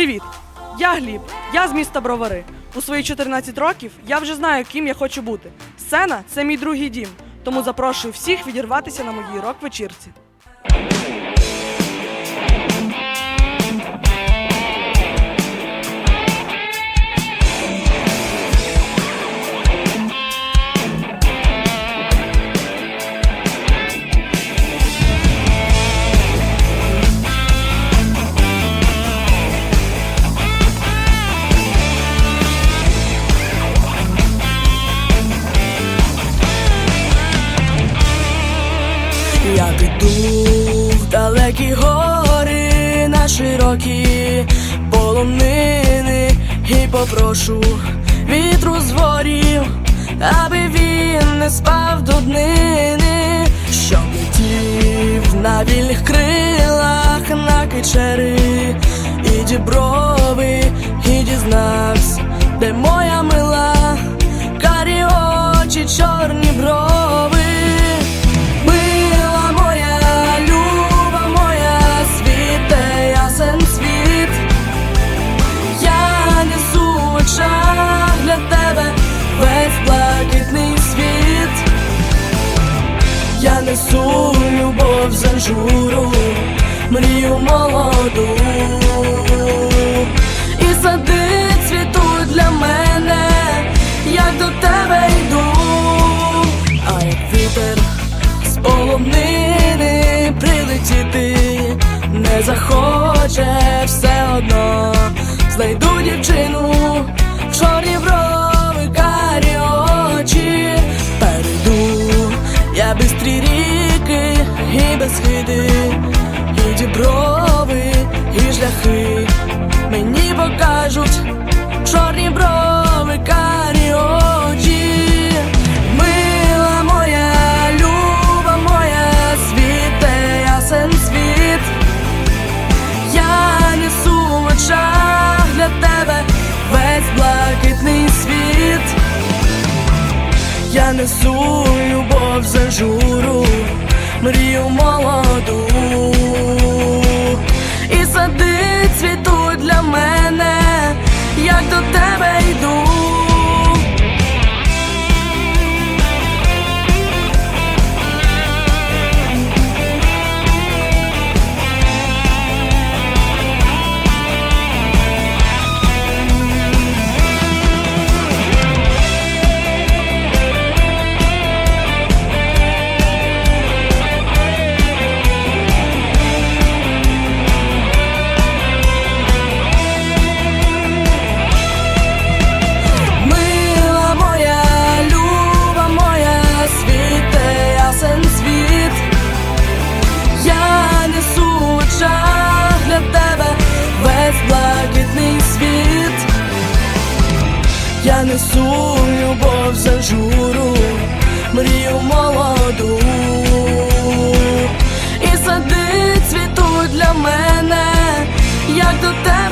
Привіт! Я Гліб, я з міста Бровари. У свої 14 років я вже знаю, ким я хочу бути. Сцена це мій другий дім, тому запрошую всіх відірватися на моїй рок-вечірці. Далекі гори на широкі полонини. І попрошу вітру з ворів, аби він не спав до днини, щоб летів на вільних крилах на кичери Несу любов за журу, мрію молоду. І сади цвітуть для мене, як до тебе йду, а як вітер з полонини прилетіти не захоче все одно. Знайду дівчину, чорні брови, ріки і безхиди, і діброви, і шляхи мені покажуть чорні брови, карі очі. Мила моя, люба моя, світе, ясен світ. Я несу в очах для тебе весь блакитний світ. Я несу любов за журу, мрію молоду. І сади цвітуть для мене, як до тебе йду. І сади